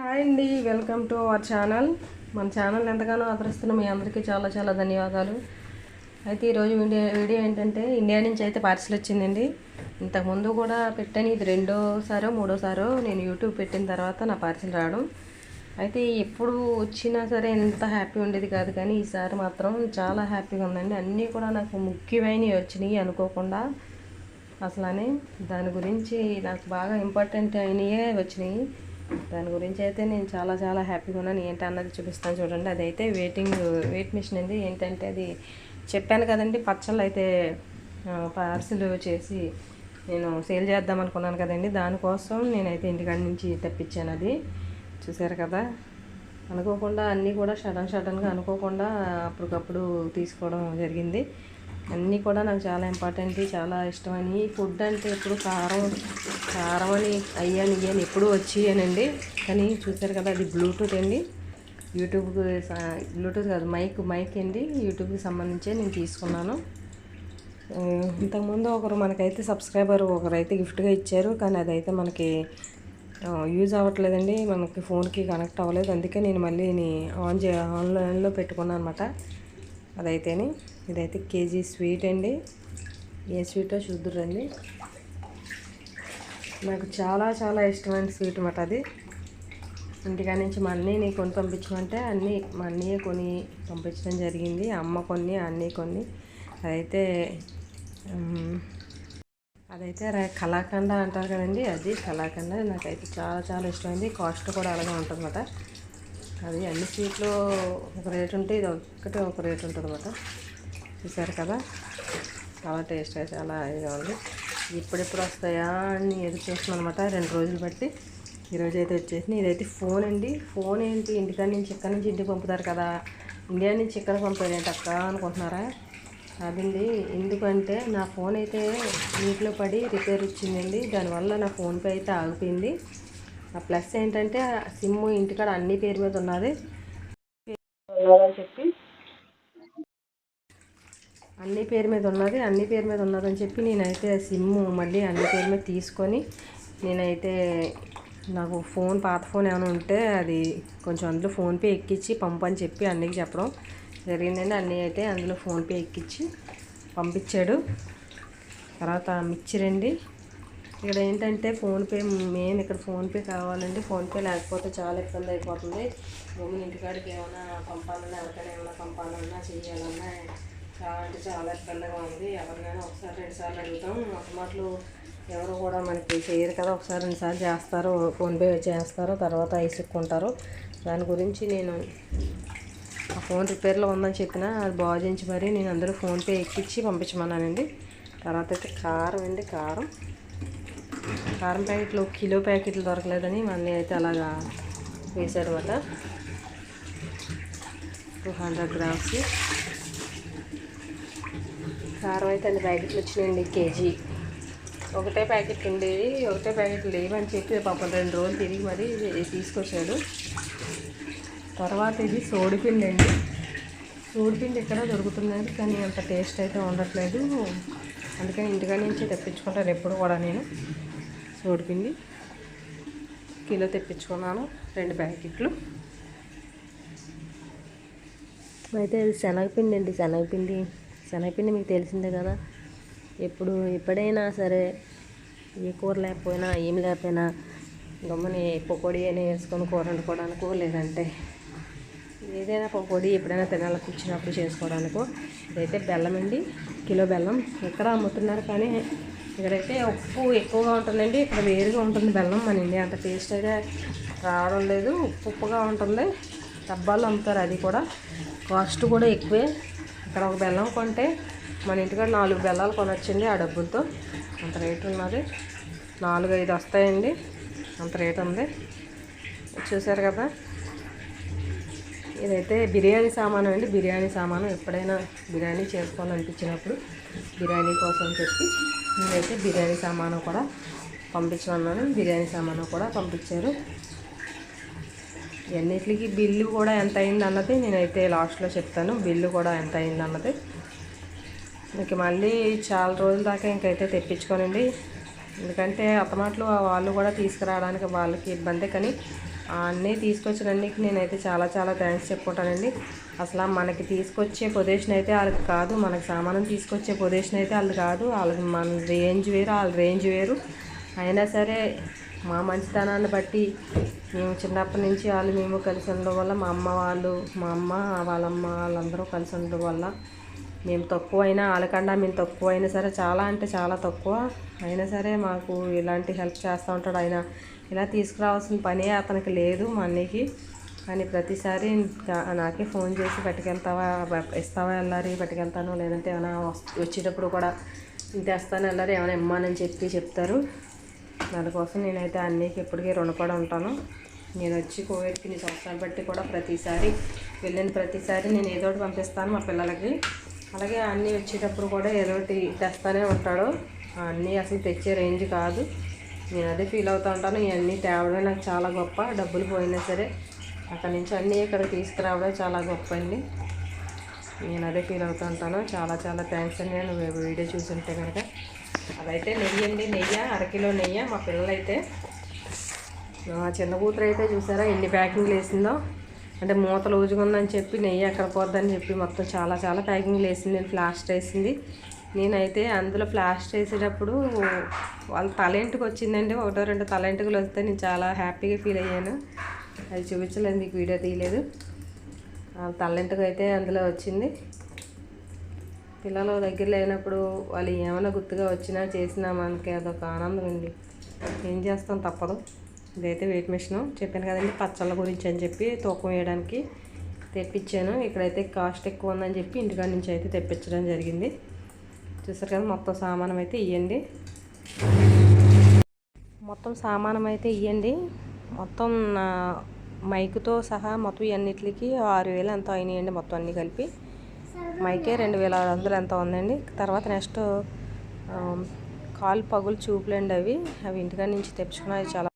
Hi అండి welcome to our channel. మన channel ఎంతగానో ఆదరిస్తున్న మీ అందరికీ చాలా చాలా ధన్యవాదాలు. అయితే ఈరోజు వీడియో వీడియో ఏంటంటే ఇండియా నుంచి అయితే పార్సిల్ వచ్చిందండి. ఇంతకుముందు కూడా పెట్టాను ఇది రెండోసారో మూడోసారో నేను యూట్యూబ్ పెట్టిన తర్వాత నా పార్సిల్ రావడం. అయితే ఎప్పుడు వచ్చినా సరే ఎంత హ్యాపీ ఉండేది కాదు కానీ ఈసారి మాత్రం చాలా హ్యాపీగా ఉందండి. అన్నీ కూడా నాకు ముఖ్యమైనవి వచ్చినాయి అనుకోకుండా అసలనే దాని గురించి నాకు బాగా ఇంపార్టెంట్ అయినయే వచ్చినాయి. దాని గురించి అయితే నేను చాలా చాలా హ్యాపీగా ఉన్నాను. ఏంటి అన్నది చూపిస్తాను చూడండి. అదైతే వెయిటింగ్ వెయిట్ మిషన్ అండి. ఏంటంటే అది చెప్పాను కదండి పచ్చళ్ళు అయితే పార్సిల్ చేసి నేను సేల్ చేద్దాం అనుకున్నాను కదండి. దానికోసం నేనైతే ఇంటికాడ నుంచి తెప్పించాను అది. చూసారు కదా? అనుకోకుండా అన్నీ కూడా షడన్ షడన్గా అనుకోకుండా అప్పటికప్పుడు తీసుకోవడం జరిగింది. అన్నీ కూడా నాకు చాలా ఇంపార్టెంట్ చాలా ఇష్టమని. ఫుడ్ అంటే ఎప్పుడు కారం కారం అని అయ్యాను ఇయ్యాను ఎప్పుడూ వచ్చేయనండి కానీ చూసారు కదా అది బ్లూటూత్ అండి. యూట్యూబ్కి బ్లూటూత్ కాదు మైక్ మైక్ అండి. యూట్యూబ్కి సంబంధించే నేను తీసుకున్నాను. ఇంతకుముందు ఒకరు మనకైతే సబ్స్క్రైబర్ ఒకరైతే గిఫ్ట్గా ఇచ్చారు. కానీ అదైతే మనకి యూజ్ అవ్వట్లేదండి. మనకి ఫోన్కి కనెక్ట్ అవ్వలేదు. అందుకే నేను మళ్ళీ ఆన్ చే ఆన్లైన్లో పెట్టుకున్నాను అనమాట అదైతేని ఇదైతే కేజీ స్వీట్ అండి. ఏ స్వీటో చూద్దురండి. నాకు చాలా చాలా ఇష్టమైన స్వీట్ అన్నమాట అది. ఇంటికాడ నుంచి మా అన్నయ్యని కొని పంపించమంటే అన్నీ మా అన్నయ్య కొని పంపించడం జరిగింది. అమ్మ కొన్ని అన్నీ కొన్ని. అదైతే అదైతే కళాఖండ కలాకండ అంటారు కదండి. అది కలాకండ నాకైతే చాలా చాలా ఇష్టమైంది. కాస్ట్ కూడా అలాగే ఉంటుందన్నమాట. అది అన్ని స్వీట్లు ఒక రేట్ ఉంటే ఇది ఒక్కటే ఒక రేట్ ఉంటుంది అనమాట చూసారు కదా? చాలా టేస్ట్ అయితే చాలా ఇదిగా ఉంది. ఇప్పుడెప్పుడు వస్తాయా అని ఎదురు చూస్తున్నాను అనమాట రెండు రోజులు బట్టి. ఈరోజు అయితే వచ్చేసింది. ఇదైతే ఫోన్ అండి. ఫోన్ ఏంటి? ఇంటికాడ నుంచి ఇక్కడ నుంచి ఇంటికి పంపుతారు కదా. ఇండియా నుంచి ఇక్కడ పంపారు ఏంటి అక్క అనుకుంటున్నారా? అదండి. ఎందుకంటే నా ఫోన్ అయితే నీటిలో పడి రిపేర్ వచ్చిందండి. దానివల్ల నా ఫోన్పే అయితే ఆగిపోయింది. ప్లస్ ఏంటంటే ఆ సిమ్ ఇంటికాడ అన్ని పేరు మీద ఉన్నది. ఉన్నదని చెప్పి. అన్ని పేరు మీద ఉన్నది అన్ని పేరు మీద ఉన్నదని చెప్పి నేనైతే సిమ్ మళ్ళీ అన్ని పేరు మీద తీసుకొని నేనైతే నాకు ఫోన్ పాత ఫోన్ ఏమైనా ఉంటే అది కొంచెం అందులో ఫోన్పే ఎక్కించి పంపు అని చెప్పి అన్నయ్యకి చెప్పడం జరిగిందండి. అన్నయ్య అయితే అందులో ఫోన్పే ఎక్కించి పంపించాడు. తర్వాత మిక్చర్ అండి ఇక్కడ ఏంటంటే ఫోన్పే మెయిన్ ఇక్కడ ఫోన్పే కావాలండి. ఫోన్పే లేకపోతే చాలా ఇబ్బంది అయిపోతుంది. భూమిని ఇంటికాడికి ఏమైనా పంపాలన్నా ఎవరికైనా ఏమైనా పంపాలన్నా చేయాలన్నా చాలా అంటే చాలా ఇబ్బందిగా ఉంది. ఎవరినైనా ఒకసారి రెండుసార్లు అడుగుతాం. ఒక మాటలు ఎవరు కూడా మనకి చేయరు కదా. ఒకసారి రెండుసార్లు చేస్తారు. ఫోన్పే చేస్తారు. తర్వాత ఇసుక్కుంటారు. దాని గురించి నేను ఆ ఫోన్ రిపేర్లో ఉందని చెప్పిన అది బాగు చేయించి మరి నేను అందరూ ఫోన్పే ఎక్కించి పంపించమన్నానండి. తర్వాత అయితే కారం అండి కారం. కారం ప్యాకెట్లు ఒక కిలో ప్యాకెట్లు దొరకలేదని మళ్ళీ అయితే అలాగా వేసారన్నమాట టూ హండ్రెడ్ గ్రామ్స్. కారం అయితే అన్ని ప్యాకెట్లు వచ్చినాయండి కేజీ. ఒకటే ప్యాకెట్ ఉండేది ఒకటే ప్యాకెట్ లేవని చెప్పి పాపం రెండు రోజులు తిరిగి మరి తీసుకొచ్చాడు. తర్వాత ఇది సోడిపిండి అండి. సోడిపిండి ఎక్కడ దొరుకుతుందండి కానీ అంత టేస్ట్ అయితే ఉండట్లేదు. అందుకని ఇంటికాడ నుంచి తెప్పించుకుంటాను ఎప్పుడు కూడా నేను. సోడిపిండి కిలో తెప్పించుకున్నాను రెండు ప్యాకెట్లు. అయితే ఇది శనగపిండి అండి శనగపిండి. శనగపిండి మీకు తెలిసిందే కదా. ఎప్పుడు ఎప్పుడైనా సరే ఏ కూర లేకపోయినా ఏం లేకపోయినా గమ్మని పకోడీ అయినా వేసుకొని కూర వండుకోవడానికో లేదంటే ఏదైనా పకోడీ ఎప్పుడైనా తినాలి కూర్చున్నప్పుడు చేసుకోవడానికో. ఇదైతే బెల్లం అండి కిలో బెల్లం. ఎక్కడ అమ్ముతున్నారు కానీ ఇక్కడైతే ఉప్పు ఎక్కువగా ఉంటుందండి. ఇక్కడ వేరుగా ఉంటుంది బెల్లం మన ఇండియా అంత టేస్ట్ అయితే రావడం లేదు. ఉప్పు ఉప్పుగా ఉంటుంది. డబ్బాలు అమ్ముతారు అది కూడా. కాస్ట్ కూడా ఎక్కువే. ఇక్కడ ఒక బెల్లం కొంటే మన ఇంటికాడ నాలుగు బెల్లాలు కొనొచ్చండి ఆ డబ్బులతో అంత రేట్ ఉన్నది. నాలుగు ఐదు వస్తాయండి. అంత రేట్ ఉంది. చూసారు కదా? ఇదైతే బిర్యానీ సామాను అండి. బిర్యానీ సామాను ఎప్పుడైనా బిర్యానీ చేసుకోవాలనిపించినప్పుడు బిర్యానీ కోసం చెప్పి నేనైతే బిర్యానీ సామాను కూడా పంపించమన్నాను. బిర్యానీ సామాను కూడా పంపించారు. ఇవన్నిటికి బిల్లు కూడా ఎంత అయింది అన్నది నేనైతే లాస్ట్లో చెప్తాను. బిల్లు కూడా ఎంత అయింది అన్నది మీకు మళ్ళీ చాలా రోజుల దాకా ఇంకైతే తెప్పించుకోనండి. ఎందుకంటే అతమాట్లు వాళ్ళు కూడా తీసుకురావడానికి వాళ్ళకి ఇబ్బంది కానీ అన్నీ తీసుకొచ్చినందుకు నేనైతే చాలా చాలా థ్యాంక్స్ చెప్పుకుంటానండి. అసలు మనకి తీసుకొచ్చే పొజిషన్ అయితే వాళ్ళకి కాదు మనకి సామానం తీసుకొచ్చే పొజిషన్ అయితే వాళ్ళు కాదు వాళ్ళకి మన రేంజ్ వేరు వాళ్ళ రేంజ్ వేరు. అయినా సరే మా మంచితనాన్ని బట్టి మేము చిన్నప్పటి నుంచి వాళ్ళు మేము కలిసి ఉండడం వల్ల మా అమ్మ వాళ్ళు మా అమ్మ వాళ్ళమ్మ వాళ్ళందరూ కలిసి ఉండడం వల్ల మేము తక్కువ అయినా మేము తక్కువ అయినా సరే చాలా అంటే చాలా తక్కువ. అయినా సరే మాకు ఇలాంటి హెల్ప్ చేస్తూ ఉంటాడు ఆయన. ఇలా తీసుకురావాల్సిన పనే అతనికి లేదు మా అన్నయ్యకి. కానీ ప్రతిసారి నాకే ఫోన్ చేసి పట్టుకెళ్తావా ఇస్తావా వెళ్ళారి పట్టుకెళ్తాను లేదంటే ఏమైనా వచ్చేటప్పుడు కూడా తెస్తాను వెళ్ళారు ఏమైనా ఇమ్మానని చెప్పి చెప్తారు. దానికోసం నేనైతే అన్నీకి ఎప్పటికీ రుణపడి ఉంటాను. నేను వచ్చి కోవిడ్కి నీ సంవత్సరాలు బట్టి కూడా ప్రతిసారి వెళ్ళిన ప్రతిసారి నేను ఏదో ఒకటి పంపిస్తాను మా పిల్లలకి. అలాగే అన్నీ వచ్చేటప్పుడు కూడా ఏదో తెస్తానే ఉంటాడు. అన్నీ అసలు తెచ్చే రేంజ్ కాదు. నేను అదే ఫీల్ అవుతూ ఉంటాను. ఇవన్నీ తేవడం నాకు చాలా గొప్ప. డబ్బులు పోయినా సరే అక్కడి నుంచి అన్నీ ఇక్కడ తీసుకురావడం చాలా గొప్ప అండి. నేను అదే ఫీల్ అవుతూ ఉంటాను. చాలా చాలా థ్యాంక్స్ అండి. నేను వీడియో చూసుంటే కనుక. అదైతే నెయ్యి అండి. నెయ్యి అరకిలో నెయ్యి మా పిల్లలైతే. మా చిన్న కూతురు అయితే చూసారా ఎన్ని ప్యాకింగ్లు వేసిందో? అంటే మూత లూజుగా ఉందని చెప్పి నెయ్యి ఎక్కడ పోద్దని చెప్పి మొత్తం చాలా చాలా ప్యాకింగ్లు వేసింది నేను ప్లాస్టర్ వేసింది నేనైతే అందులో ప్లాస్టర్ వేసేటప్పుడు వాళ్ళ తలెంటుకు వచ్చిందండి ఒకటో రెండు తలెంటుకులు వస్తే నేను చాలా హ్యాపీగా ఫీల్ అయ్యాను. అది చూపించలేదు మీకు వీడియో తీయలేదు. ఆ తలెంటుకు అయితే అందులో వచ్చింది. పిల్లలు దగ్గర లేనప్పుడు వాళ్ళు ఏమైనా గుర్తుగా వచ్చినా చేసినా మనకి అదొక ఆనందం అండి. ఏం చేస్తాం తప్పదు. ఇదైతే వెయిట్ మిషన్ చెప్పాను కదండి పచ్చళ్ళ గురించి అని చెప్పి తూకం వేయడానికి తెప్పించాను. ఇక్కడైతే కాస్ట్ ఎక్కువ ఉందని చెప్పి ఇంటికాడ నుంచి అయితే తెప్పించడం జరిగింది. చూసారు కదా మొత్తం సామానం అయితే ఇవ్వండి మొత్తం సామానం అయితే ఇవ్వండి మొత్తం నా మైక్తో సహా మొత్తం ఇవన్నిటికి ఆరు వేలు ఎంత అయినాయండి మొత్తం అన్నీ కలిపి. మైకే రెండు వేల ఆరు వందలు ఎంత ఉందండి. తర్వాత నెక్స్ట్ కాలు పగులు చూపులండి అవి. అవి ఇంటికాడ నుంచి తెప్పించుకున్నాయి చాలా